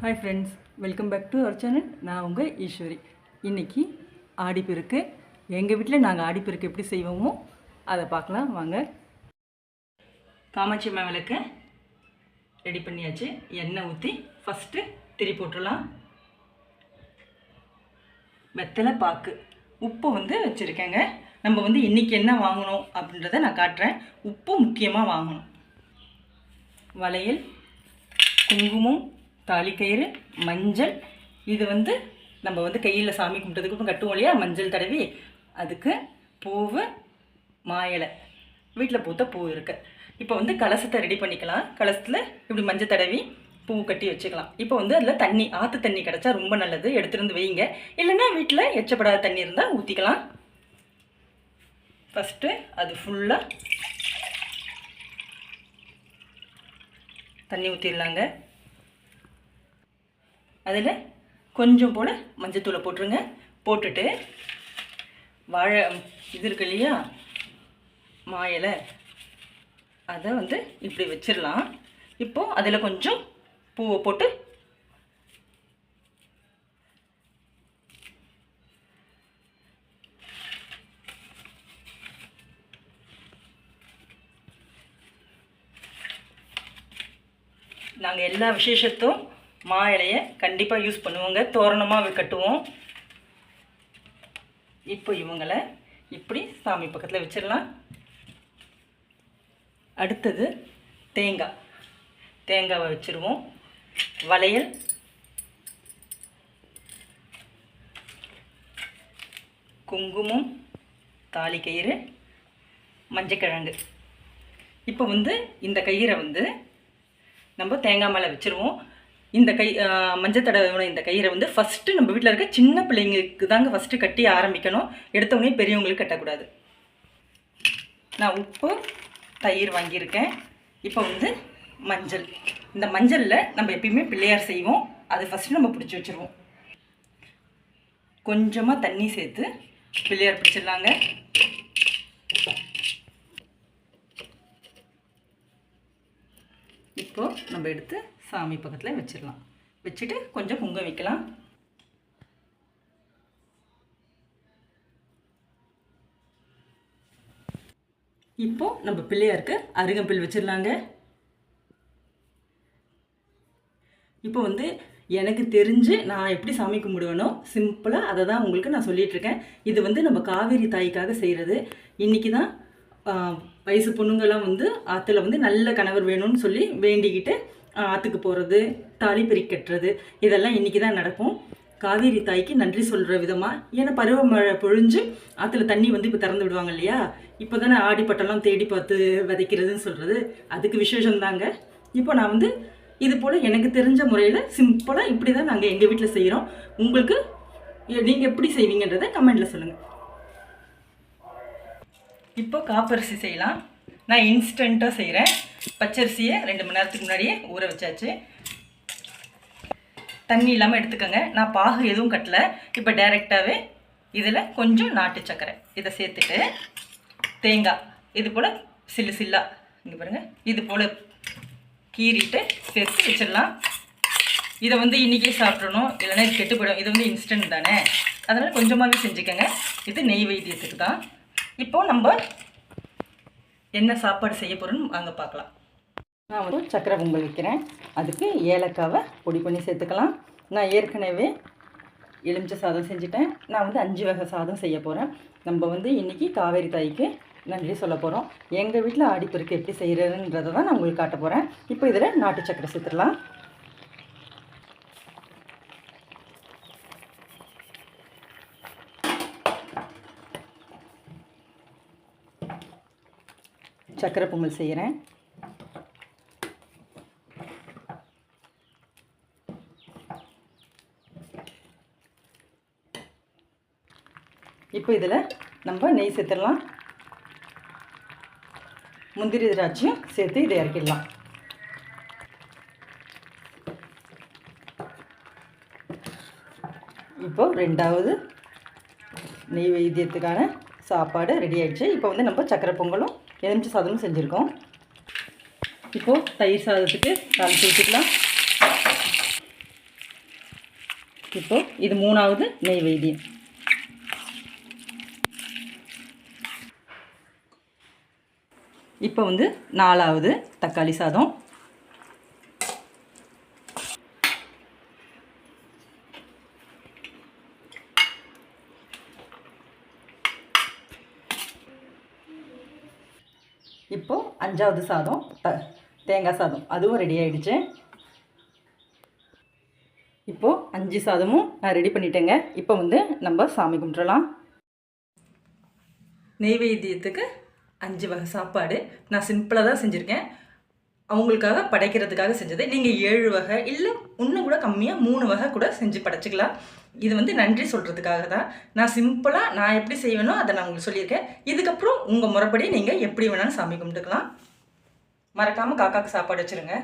Hi friends welcome back to our channel நான் உங்கள் ஈஸ்வரி. இன்றைக்கி ஆடிப்பெருக்கு எங்கள் வீட்டில் நாங்கள் ஆடிப்பெருக்கு எப்படி செய்வோமோ அதை பார்க்கலாம். வாங்க. காமாட்சி அம்மா விளக்க ரெடி பண்ணியாச்சு. எண்ணெய் ஊற்றி ஃபஸ்ட்டு திரி போட்டுடலாம். வெத்தலை பாக்கு. உப்பு வந்து வச்சுருக்கேங்க. நம்ம வந்து இன்றைக்கி என்ன வாங்கணும் அப்படின்றத நான் காட்டுறேன். உப்பு முக்கியமாக வாங்கணும். வளையல் குங்குமம் தாலிக்கயிறு மஞ்சள். இது வந்து நம்ம வந்து கையில் சாமி கும்பிட்டதுக்கு அப்புறம் கட்டுவோம் இல்லையா? மஞ்சள் தடவி அதுக்கு பூவு மாயலை வீட்டில் பூத்த பூ இருக்குது இப்போ வந்து கலசத்தை ரெடி பண்ணிக்கலாம். கலசத்தில் இப்படி மஞ்சள் தடவி பூ கட்டி வச்சுக்கலாம். இப்போ வந்து அதில் தண்ணி ஆற்று தண்ணி கிடச்சா ரொம்ப நல்லது. எடுத்துகிட்டு வந்து வைங்க இல்லைன்னா வீட்டில் எச்சப்படாத தண்ணி இருந்தால் ஊற்றிக்கலாம் ஃபஸ்ட்டு அது ஃபுல்லாக தண்ணி ஊற்றிடலாங்க அதில் கொஞ்சம் போல் மஞ்சத்தூளை போட்டுருங்க. போட்டுட்டு வாழை இது இருக்கு இல்லையா? மா இலை அதை வந்து இப்படி வச்சிடலாம். இப்போது அதில் கொஞ்சம் பூவை போட்டு நாங்கள் எல்லா விசேஷத்தும் மா இலையை கண்டிப்பாக யூஸ் பண்ணுவோங்க. தோரணமாக கட்டுவோம். இப்போ இவங்களை இப்படி சாமி பக்கத்தில் வச்சிடலாம். அடுத்தது தேங்காய். தேங்காவை வச்சுருவோம். வளையல். குங்குமம் தாலிக்கயிறு மஞ்சக்கிழங்கு. இப்போ வந்து இந்த கயிறை வந்து நம்ம தேங்காய் மேலே வச்சுருவோம். இந்த கை மஞ்சள் தடவை இந்த கயிறை வந்து ஃபஸ்ட்டு நம்ம வீட்டில் இருக்க சின்ன பிள்ளைங்களுக்கு தாங்க ஃபஸ்ட்டு கட்டி ஆரம்பிக்கணும். எடுத்தவொடனே பெரியவங்களுக்கு கட்டக்கூடாது. நான் உப்பு தயிர் வாங்கியிருக்கேன். இப்போ வந்து மஞ்சள். இந்த மஞ்சளில் நம்ம எப்பயுமே பிள்ளையார் செய்வோம். அது ஃபஸ்ட்டு நம்ம பிடிச்சி வச்சுருவோம். கொஞ்சமாக தண்ணி சேர்த்து பிள்ளையார் பிடிச்சிடலாங்க. இப்போது நம்ம எடுத்து சாமி பக்கத்தில் வச்சிடலாம். வச்சுட்டு கொஞ்சம் குங்கம் வைக்கலாம். இப்போது நம்ம பிள்ளையாருக்கு அருகம்பில் வச்சிடலாங்க. இப்போ வந்து எனக்கு தெரிஞ்சு நான் எப்படி சாமி கும்பிடுவேனோ சிம்பிளாக அதை தான் உங்களுக்கு நான் சொல்லிகிட்ருக்கேன் இது வந்து நம்ம காவேரி தாய்க்காக செய்கிறது இன்றைக்கி தான் வயசு பொண்ணுங்கள்லாம் வந்து ஆற்றுல வந்து நல்ல கணவர் வேணும்னு சொல்லி வேண்டிக்கிட்டு ஆற்றுக்கு போகிறது தாலி கட்டுறது இதெல்லாம் இன்றைக்கி தான் நடக்கும். காவேரி தாய்க்கு நன்றி சொல்கிற விதமாக ஏன்னா பருவமழை பொழிஞ்சு ஆற்றுல தண்ணி வந்து இப்போ திறந்து விடுவாங்க இல்லையா? இப்போ தானே ஆடிப்பட்டெல்லாம் தேடி பார்த்து விதைக்கிறதுன்னு சொல்கிறது அதுக்கு விசேஷம்தாங்க. இப்போ நான் வந்து இது போல் எனக்கு தெரிஞ்ச முறையில் சிம்பிளாக இப்படி தான் நாங்கள் எங்கள் வீட்டில் செய்கிறோம் உங்களுக்கு நீங்கள் எப்படி செய்வீங்கன்றதை கமெண்டில் சொல்லுங்கள் இப்போ காப்பரிசி செய்யலாம். நான் இன்ஸ்டண்ட்டாக செய்கிறேன் பச்சரிசியை ரெண்டு மணி நேரத்துக்கு முன்னாடியே ஊற வச்சாச்சு. தண்ணி இல்லாமல் எடுத்துக்கோங்க. நான் பாகு எதுவும் கட்டலை. இப்போ டைரெக்டாகவே இதில் கொஞ்சம் நாட்டு சக்கரை. இதை சேர்த்துட்டு தேங்காய். இது போல் சில்லு சில்லாக இங்கே பாருங்கள் இது போல் கீறிட்டு சேர்த்து வச்சிடலாம். இதை வந்து இன்றைக்கே சாப்பிட்றணும் இல்லைன்னா இது கெட்டு போயிடும். இது வந்து இன்ஸ்டன்ட் தானே. அதனால் கொஞ்சமாகவே செஞ்சுக்கோங்க. இது நெய் வைத்தியத்துக்கு தான். இப்போது நம்ம என்ன சாப்பாடு செய்ய போகிறோன்னு வாங்க பார்க்கலாம். நான் வந்து சக்கரை பொங்கல் வைக்கிறேன். அதுக்கு ஏலக்காவை பொடி பண்ணி சேர்த்துக்கலாம். நான் ஏற்கனவே எலுமிச்சை சாதம் செஞ்சுட்டேன். நான் வந்து அஞ்சு வகை சாதம் செய்ய போகிறேன் நம்ம வந்து இன்றைக்கி காவேரி தாய்க்கு நன்றி சொல்ல போகிறோம் எங்கள் வீட்டில் ஆடிப்பெருக்கு எப்படி செய்கிறதுன்றதை தான் நான் உங்களுக்கு காட்ட போகிறேன் இப்போ இதில் நாட்டு சக்கரை சேர்த்துடலாம். சக்கரை பொங்கல் செய்கிறேன் இப்போ இதில் நம்ம நெய் சேர்த்துடலாம். முந்திரி திராட்சையும் சேர்த்து இதை இறக்கிடலாம். இப்போ ரெண்டாவது நெய் வைத்தியத்துக்கான சாப்பாடு ரெடி ஆகிடுச்சு இப்போ வந்து நம்ம சக்கரை பொங்கலும் எலுமிச்சை சாதமும் செஞ்சுருக்கோம். இப்போது தயிர் சாதத்துக்கு தாளித்து ஊற்றிக்கலாம் இப்போது இது மூணாவது நெய்வேத்தியம் இப்போ வந்து நாலாவது தக்காளி சாதம். இப்போது அஞ்சாவது சாதம் தேங்காய் சாதம். அதுவும் ரெடி ஆகிடுச்சு இப்போது அஞ்சு சாதமும் நான் ரெடி பண்ணிட்டேங்க. இப்போ வந்து நம்ம சாமி கும்பிட்றலாம் நெய்வேத்தியத்துக்கு அஞ்சு வகை சாப்பாடு. நான் சிம்பிளாக தான் செஞ்சுருக்கேன். அவங்களுக்காக படைக்கிறதுக்காக செஞ்சது நீங்கள் ஏழு வகை இல்லை இன்னும் கூட கம்மியாக மூணு வகை கூட செஞ்சு படைச்சிக்கலாம். இது வந்து நன்றி சொல்கிறதுக்காக தான். நான் சிம்பிளாக நான் எப்படி செய்வேனோ அதை நான் உங்களுக்கு சொல்லியிருக்கேன். இதுக்கப்புறம் உங்கள் முறைப்படி நீங்கள் எப்படி வேணாலும் சாமி கும்பிட்டுக்கலாம். மறக்காமல் காக்காவுக்கு சாப்பாடு வச்சுருங்க.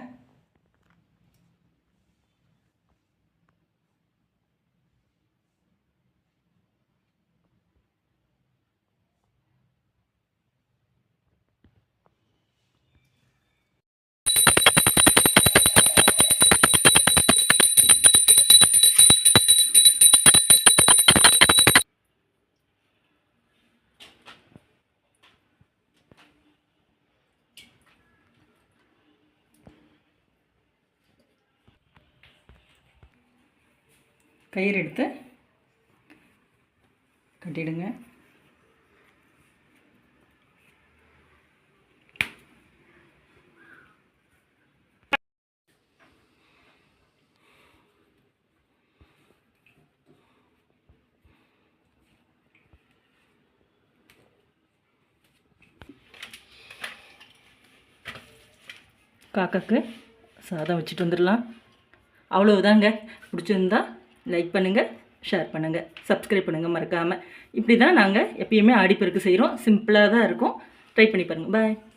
கயிறு எடுத்து கட்டிடுங்க. காக்காக்கு சாதம் வச்சுட்டு வந்துடலாம். அவ்வளவுதாங்க. பிடிச்சிருந்தா லைக் பண்ணுங்கள் ஷேர் பண்ணுங்கள் சப்ஸ்கிரைப் பண்ணுங்கள் மறக்காமல் இப்படி தான் நாங்கள் எப்பயுமே ஆடிப்பெருக்கு செய்கிறோம் சிம்பிளாக தான் இருக்கும். ட்ரை பண்ணி பாருங்கள் பாய்